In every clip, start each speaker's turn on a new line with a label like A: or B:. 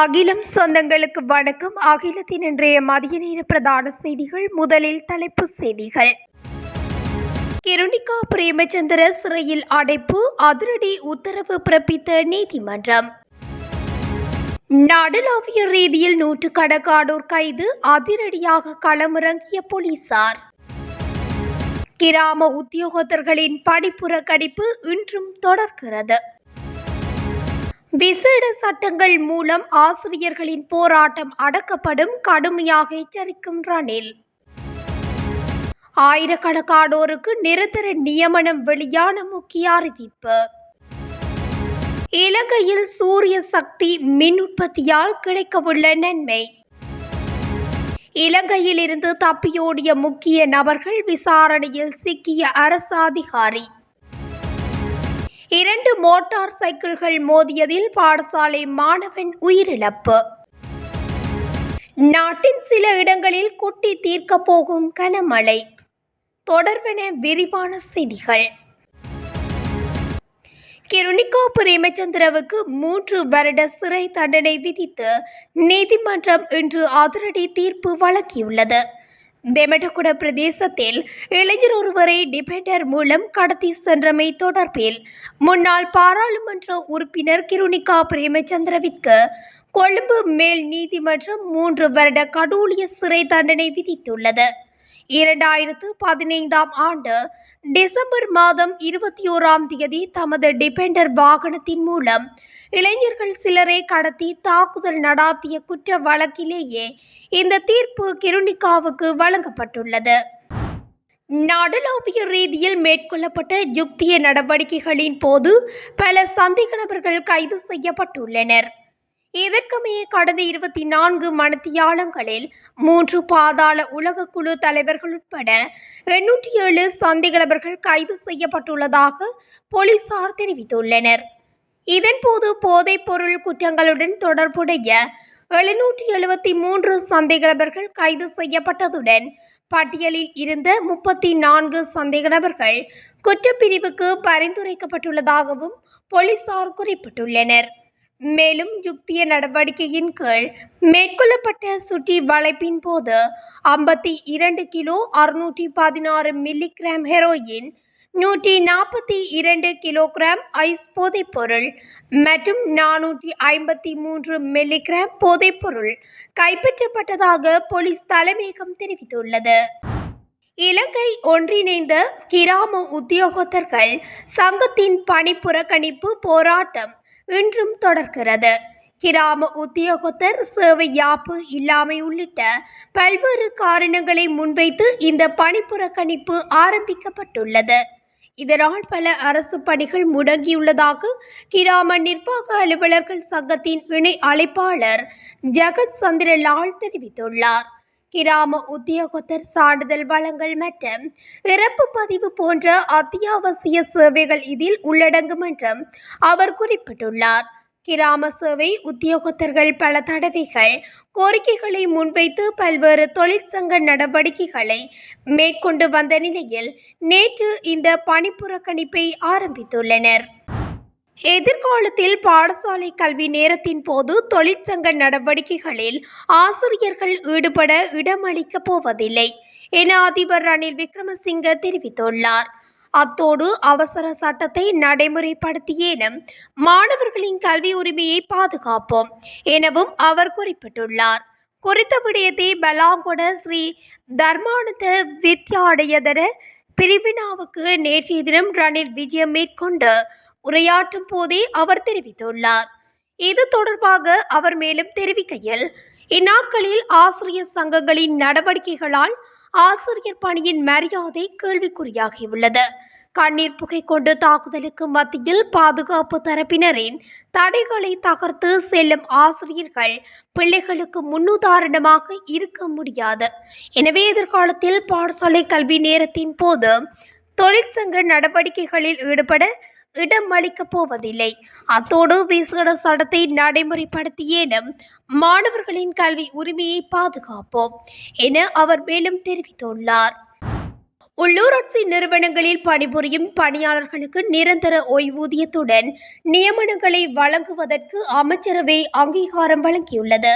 A: அகிலம் சொந்தங்களுக்கு வணக்கம். அகிலத்தின் இன்றைய மதிய நேர பிரதான செய்திகள். முதலில் தலைப்பு செய்திகள். கிருணிகா பிரேமச்சந்திர சிறையில் அடைப்பு. அதிரடி உத்தரவு பிறப்பித்த நீதிமன்றம். நாடளாவிய ரீதியில் நூற்றுக்கணக்கானோர் கைது. அதிரடியாக களமிறங்கிய போலீசார். கிராம உத்தியோகத்தர்களின் படிப்புறக்கணிப்பு இன்றும் தொடர்கிறது. விசேட சட்டங்கள் மூலம் ஆசிரியர்களின் போராட்டம் அடக்கப்படும் கடுமையாக எச்சரிக்கும் ரணில் ஆயிரக்கணக்கானோருக்கு நிரந்தர நியமனம் வெளியான முக்கிய அறிவிப்பு. இலங்கையில் சூரிய சக்தி மின் உற்பத்தியால் கிடைக்கவுள்ள நன்மை. இலங்கையிலிருந்து தப்பியோடிய முக்கிய நபர்கள் விசாரணையில் சிக்கிய அரசு அதிகாரி. இரண்டு மோட்டார் சைக்கிள்கள் மோதியதில் பாடசாலை மாணவன் உயிரிழப்பு. நாட்டின் சில இடங்களில் குட்டி தீர்க்கப் போகும் கனமழை. தொடர்பென விரிவான செய்திகள். கிருணிகா பிரேமச்சந்திரவுக்கு மூன்று வருட சிறை தண்டனை விதித்து நீதிமன்றம் இன்று அதிரடி தீர்ப்பு வழங்கியுள்ளது. தெமட்டகுட பிரதேசத்தில் இளைஞர் ஒருவரை டிபெண்டர் மூலம் கடத்தி சென்றமை தொடர்பில் முன்னாள் பாராளுமன்ற உறுப்பினர் கிருணிகா பிரேமச்சந்திரவிற்கு கொழும்பு மேல் நீதிமன்றம் மூன்று வருட கடூழிய சிறை தண்டனை விதித்துள்ளது. இரண்டாயிரத்து பதினைந்தாம் ஆண்டு டிசம்பர் மாதம் இருபத்தி ஓராம் தேதி தமது டிபெண்டர் வாகனத்தின் மூலம் இளைஞர்கள் சிலரை கடத்தி தாக்குதல் நடாத்திய குற்ற வழக்கிலேயே இந்த தீர்ப்பு கிருணிகாவுக்கு வழங்கப்பட்டுள்ளது. நாடளாவிய ரீதியில் மேற்கொள்ளப்பட்ட யுக்திய நடவடிக்கைகளின் போது பல சந்தேக நபர்கள் கைது செய்யப்பட்டுள்ளனர். இதற்குமே கடந்த இருபத்தி நான்கு மணித்தியாலங்களில் மூன்று பாதாள உலக குழு தலைவர்கள் உட்பட எண்ணூற்றி ஏழு சந்தேக நபர்கள் கைது செய்யப்பட்டுள்ளதாக போலீசார் தெரிவித்துள்ளனர். இதன்போது போதைப் பொருள் குற்றங்களுடன் தொடர்புடைய எழுநூற்றி எழுபத்தி மூன்று சந்தேக நபர்கள் கைது செய்யப்பட்டதுடன் பட்டியலில் இருந்த முப்பத்தி நான்கு சந்தேக நபர்கள் குற்றப்பிரிவுக்கு பரிந்துரைக்கப்பட்டுள்ளதாகவும் போலீசார் குறிப்பிட்டுள்ளனர். மேலும் யுக்திய நடவடிக்கையின் கீழ் மேற்கொள்ளப்பட்ட சுற்றி வளைப்பின் போது ஐம்பத்தி இரண்டு கிலோ அறுநூற்றி பதினாறு மில்லிகிராம் ஹெரோயின் நூற்றி நாற்பத்தி இரண்டு கிலோகிராம் ஐஸ் போதைப்பொருள் மற்றும் நானூற்றி ஐம்பத்தி மூன்று மில்லிகிராம் போதைப்பொருள் கைப்பற்றப்பட்டதாக போலீஸ் தலைமையகம் தெரிவித்துள்ளது. இலங்கை ஒன்றிணைந்த கிராம உத்தியோகத்தர்கள் சங்கத்தின் பணி புறக்கணிப்பு போராட்டம் இன்றும் தொடர்கிறது. கிராம உத்தியோகத்தர் சேவை யாப்பு இல்லாமை உள்ளிட்ட பல்வேறு காரணங்களை முன்வைத்து இந்த பணிப்புறக்கணிப்பு ஆரம்பிக்கப்பட்டுள்ளது. இதனால் பல அரசு பணிகள் முடங்கியுள்ளதாக கிராம நிர்வாக அலுவலர்கள் சங்கத்தின் இணை அழைப்பாளர் ஜெகத் சந்திரலால் தெரிவித்துள்ளார். கிராம உத்தியோகத்தர் சான்றிதழ் வழங்கல் மற்றும் இறப்பு பதிவு போன்ற அத்தியாவசிய சேவைகள் இதில் உள்ளடங்கும் என்றும் அவர் குறிப்பிட்டுள்ளார். கிராம சேவை உத்தியோகத்தர்கள் பல தடவைகள் கோரிக்கைகளை முன்வைத்து பல்வேறு தொழிற்சங்க நடவடிக்கைகளை மேற்கொண்டு வந்த நிலையில் நேற்று இந்த பணிப்புறக்கணிப்பை ஆரம்பித்துள்ளனர். எதிர்காலத்தில் பாடசாலை கல்வி நேரத்தின் போது தொழிற்சங்க நடவடிக்கைகளில் ஆசிரியர்கள் ஈடுபட இடமளிக்கப் போவதில்லை என அதிபர் ரணில் விக்ரமசிங்க தெரிவித்துள்ளார். அத்தோடு அவசர சட்டத்தை நடைமுறைப்படுத்தியேனும் மாணவர்களின் கல்வி உரிமையை பாதுகாப்போம் எனவும் அவர் குறிப்பிட்டுள்ளார். குறித்த விடயத்தை பலாங்கொட ஸ்ரீ தர்மானந்த வித்யாலயதர பிரிவினாவுக்கு நேற்றைய தினம் ரணில் விஜயம் மேற்கொண்டு உரையாற்றும் போதே அவர் தெரிவித்துள்ளார். இது தொடர்பாக அவர் மேலும் தெரிவிக்கையில் இந்நாட்களில் ஆசிரியர் சங்கங்களின் நடவடிக்கைகளால் ஆசிரியர் பணியின் மரியாதை கேள்விக்குறியாகியுள்ளது. கண்ணீர் புகை கொண்டு தாக்குதலுக்கு மத்தியில் பாதுகாப்பு தரப்பினரின் தடைகளை தகர்த்து செல்லும் ஆசிரியர்கள் பிள்ளைகளுக்கு முன்னுதாரணமாக இருக்க முடியாது. எனவே எதிர்காலத்தில் பாடசாலை கல்வி நேரத்தின் போது தொழிற்சங்க நடவடிக்கைகளில் ஈடுபட இடம் போவதில்லை. அத்தோடு விசேட சட்டத்தை நடைமுறைப்படுத்தியேனும் மாணவர்களின் கல்வி உரிமையை பாதுகாப்போம் என அவர் மேலும் தெரிவித்துள்ளார். உள்ளூராட்சி நிறுவனங்களில் பணிபுரியும் பணியாளர்களுக்கு நிரந்தர ஓய்வூதியத்துடன் நியமனங்களை வழங்குவதற்கு அமைச்சரவை அங்கீகாரம் வழங்கியுள்ளது.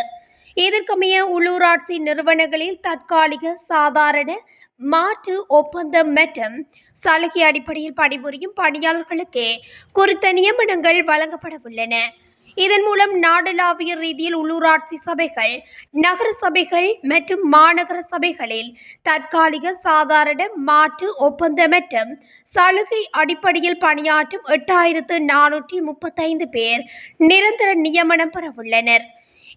A: இதற்கமைய உள்ளூராட்சி நிறுவனங்களில் தற்காலிக சாதாரண மாற்று ஒப்பந்தம் மற்றும் சலுகை அடிப்படையில் பணிபுரியும் பணியாளர்களுக்கே குறித்த நியமனங்கள் வழங்கப்படவுள்ளன. இதன் மூலம் நாடளாவிய ரீதியில் உள்ளூராட்சி சபைகள் நகர சபைகள் மற்றும் மாநகர சபைகளில் தற்காலிக சாதாரண மாற்று ஒப்பந்த மற்றும் சலுகை அடிப்படையில் பணியாற்றும் எட்டாயிரத்து நானூற்றி முப்பத்தைந்து பேர் நிரந்தர நியமனம் பெறவுள்ளனர்.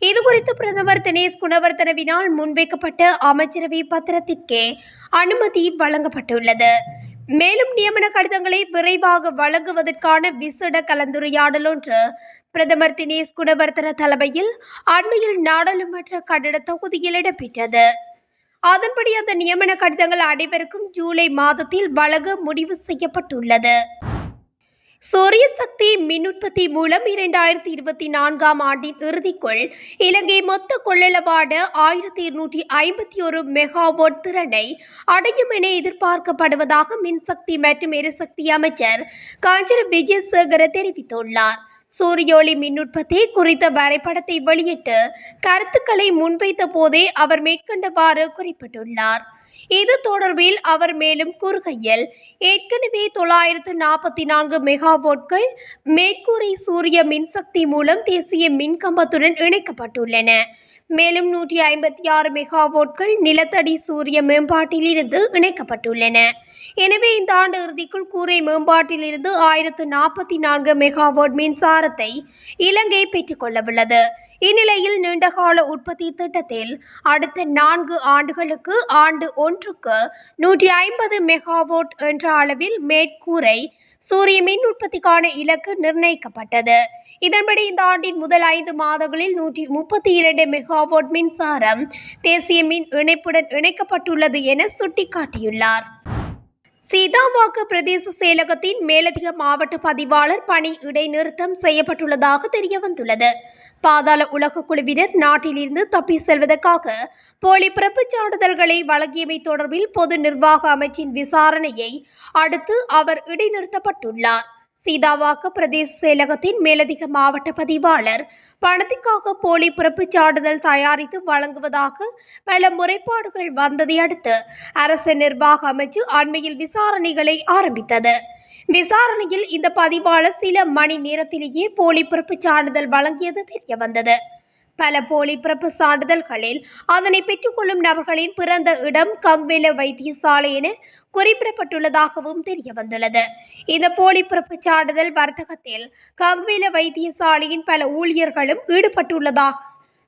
A: இதுகுறித்து பிரதமர் தினேஷ் குணவர்த்தனவினால் முன்வைக்கப்பட்ட அமைச்சரவை பத்திரத்திற்கே அனுமதி வழங்கப்பட்டுள்ளது. மேலும் நியமன கடிதங்களை விரைவாக வழங்குவதற்கான விசேட கலந்துரையாடல் ஒன்று பிரதமர் தினேஷ் குணவர்த்தன தலைமையில் அண்மையில் நாடாளுமன்ற கட்டட தொகுதியில் இடம்பெற்றது. அதன்படி அந்த நியமன கடிதங்கள் அனைவருக்கும் ஜூலை மாதத்தில் வழங்க முடிவு செய்யப்பட்டுள்ளது. சூரிய சக்தி மின் உற்பத்தி மூலம் இரண்டாயிரத்தி இருபத்தி நான்காம் ஆண்டின் இறுதிக்குள் இலங்கை மொத்த கொள்ளளவான ஆயிரத்தி இருநூற்றி ஐம்பத்தி ஒரு மெகாவாட் திறனை அடையும் என எதிர்பார்க்கப்படுவதாக மின்சக்தி மற்றும் எரிசக்தி அமைச்சர் காஞ்சன விஜயசேகர தெரிவித்துள்ளார். சூரிய ஒளி குறித்த வரைபடத்தை வெளியிட்டு கருத்துக்களை முன்வைத்த போதே அவர் மேற்கண்டவாறு குறிப்பிட்டுள்ளார். இது தொடர்பில் அவர் மேலும் கூறுகையில் ஏற்கனவே தொள்ளாயிரத்து நாற்பத்தி நான்கு மெகாவோட்கள் மேற்கூரை சூரிய மின்சக்தி மூலம் தேசிய மின்கம்பத்துடன் இணைக்கப்பட்டுள்ளன. மேலும் நூற்றி ஐம்பத்தி ஆறு மெகாவோட்கள் நிலத்தடி சூரிய மேம்பாட்டிலிருந்து இணைக்கப்பட்டுள்ளன. எனவே இந்த ஆண்டு இறுதிக்குள் கூரை மேம்பாட்டிலிருந்து ஆயிரத்து நாற்பத்தி நான்கு மெகாவோட் மின்சாரத்தை இலங்கை பெற்றுக்கொள்ளவுள்ளது இந்நிலையில் நீண்டகால உற்பத்தி திட்டத்தில் அடுத்த நான்கு ஆண்டுகளுக்கு ஆண்டு ஒன்றுக்கு நூற்றி ஐம்பது மெகாவோட் என்ற அளவில் மேற்கூரை சூரிய மின் உற்பத்திக்கான இலக்கு நிர்ணயிக்கப்பட்டது. இதன்படி இந்த ஆண்டின் முதல் ஐந்து மாதங்களில் நூற்றி முப்பத்தி இரண்டு மெகாவோட் மின்சாரம் தேசிய மின் இணைப்புடன் இணைக்கப்பட்டுள்ளது என சுட்டிக்காட்டியுள்ளார். சீதாவாக்கு பிரதேச செயலகத்தின் மேலதிக மாவட்ட பதிவாளர் பணி இடைநிறுத்தம் செய்யப்பட்டுள்ளதாக தெரியவந்துள்ளது. பாதாள உலக குழுவினர் நாட்டிலிருந்து தப்பி செல்வதற்காக போலி பிறப்புச் சான்றிதழ்களை வழங்கியமை தொடர்பில் பொது நிர்வாக அமைச்சின் விசாரணையை அடுத்து அவர் இடைநிறுத்தப்பட்டுள்ளார். சீதாவாக்க பிரதேச செயலகத்தின் மேலதிக மாவட்ட பதிவாளர் பணத்திற்காக போலி பிறப்பு சான்றிதழ் தயாரித்து வழங்குவதாக பல முறைப்பாடுகள் வந்ததை அடுத்து அரசு நிர்வாக அமைச்சு அண்மையில் விசாரணைகளை ஆரம்பித்தது. விசாரணையில் இந்த பதிவாளர் சில மணி நேரத்திலேயே போலி பிறப்பு சான்றிதழ் வழங்கியது தெரிய வந்தது பல போலி பிறப்பு சான்றிதழ்களில் அதனை பெற்றுக்கொள்ளும் நபர்களின் பிறந்த இடம் கங்வேல வைத்தியசாலை என குறிப்பிடப்பட்டுள்ளதாகவும் தெரிய வந்துள்ளது இந்த போலி பிறப்பு சான்றிதழ் வர்த்தகத்தில் கங்வேல வைத்தியசாலையின் பல ஊழியர்களும் ஈடுபட்டுள்ளதாக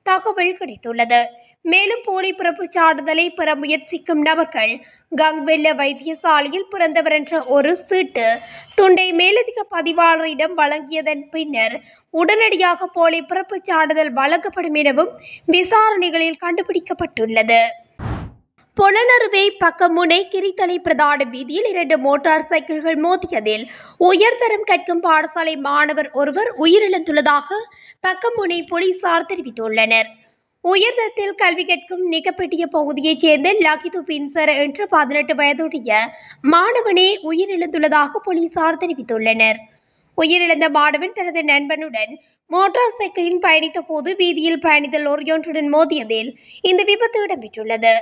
A: தகவல் கிடைத்துள்ளது. மேலும் போலி பிறப்பு சான்றிதழை பெற முயற்சிக்கும் நபர்கள் கங்வெல்ல வைத்தியசாலையில் பிறந்தவர் என்ற ஒரு சீட்டு துண்டை மேலதிக பதிவாளரிடம் வழங்கியதன் பின்னர் உடனடியாக போலி பிறப்பு சான்றிதழ் வழங்கப்படும் எனவும் விசாரணைகளில் கண்டுபிடிக்கப்பட்டுள்ளது. பொலனறுவை பக்கமுனை கிரித்தலை பிரதான வீதியில் இரண்டு மோட்டார் சைக்கிள்கள் மோதியதில் உயர்தரம் கற்கும் பாடசாலை மாணவர் ஒருவர் உயிரிழந்துள்ளதாக பக்கமுனை போலீசார் தெரிவித்துள்ளனர். உயர்தரத்தில் கல்வி கற்கும் நிகப்பெட்டிய பகுதியைச் சேர்ந்த லகிது பின்சர் என்ற பதினெட்டு வயதுடைய மாணவனே உயிரிழந்துள்ளதாக போலீசார் தெரிவித்துள்ளனர். உயிரிழந்த மாணவன் தனது நண்பனுடன் மோட்டார் சைக்கிளில் பயணித்த போது வீதியில் பயணித்த லோரியொன்றுடன் மோதியதில் இந்த விபத்து இடம்பெற்றுள்ளது.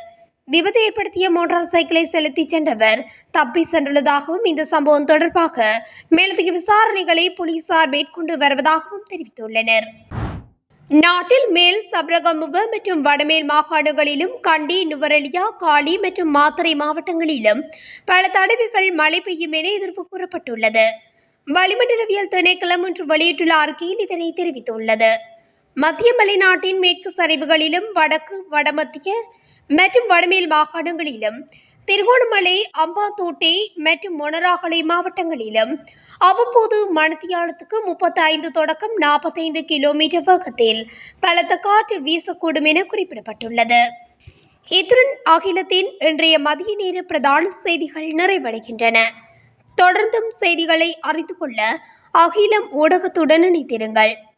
A: விபத்து ஏற்படுத்திய மோட்டார் சைக்கிளை செலுத்தி சென்றவர் தப்பி சென்றுள்ளதாகவும் இந்த சம்பவம் தொடர்பாக மேலதிக விசாரணைகளை போலீசார் மேற்கொண்டு வருவதாகவும் தெரிவித்துள்ளனர். நாட்டில் மேல் சபரகமுக மற்றும் வடமேல் மாகாணங்களிலும் கண்டி நுவரெலியா காலி மற்றும் மாத்தறை மாவட்டங்களிலும் பல தடவைகள் மழை பெய்யும் என எதிர்ப்பு கூறப்பட்டுள்ளது. வளிமண்டலவியல் திணைக்களம் இன்று வெளியிட்டுள்ள அறிக்கையில் இதனை தெரிவித்துள்ளது. மத்திய மலைநாட்டின் மேற்கு சரிவுகளிலும் வடக்கு வடமத்திய மற்றும் வடமேல் மாகாணங்களிலும் திருகோணமலை அம்பாத்தோட்டை மற்றும் மொனராகலை மாவட்டங்களிலும் அவ்வப்போது மணத்தியாலத்துக்கு முப்பத்தி ஐந்து தொடக்கம் நாற்பத்தைந்து கிலோமீட்டர் வேகத்தில் பலத்த காற்று வீசக்கூடும் என குறிப்பிடப்பட்டுள்ளது. இத்துடன் அகிலத்தின் இன்றைய மதிய நேர பிரதான செய்திகள் நிறைவடைகின்றன. தொடர்ந்தும் செய்திகளை அறிந்து கொள்ள அகிலம் ஊடகத்துடன் இணைத்திருங்கள்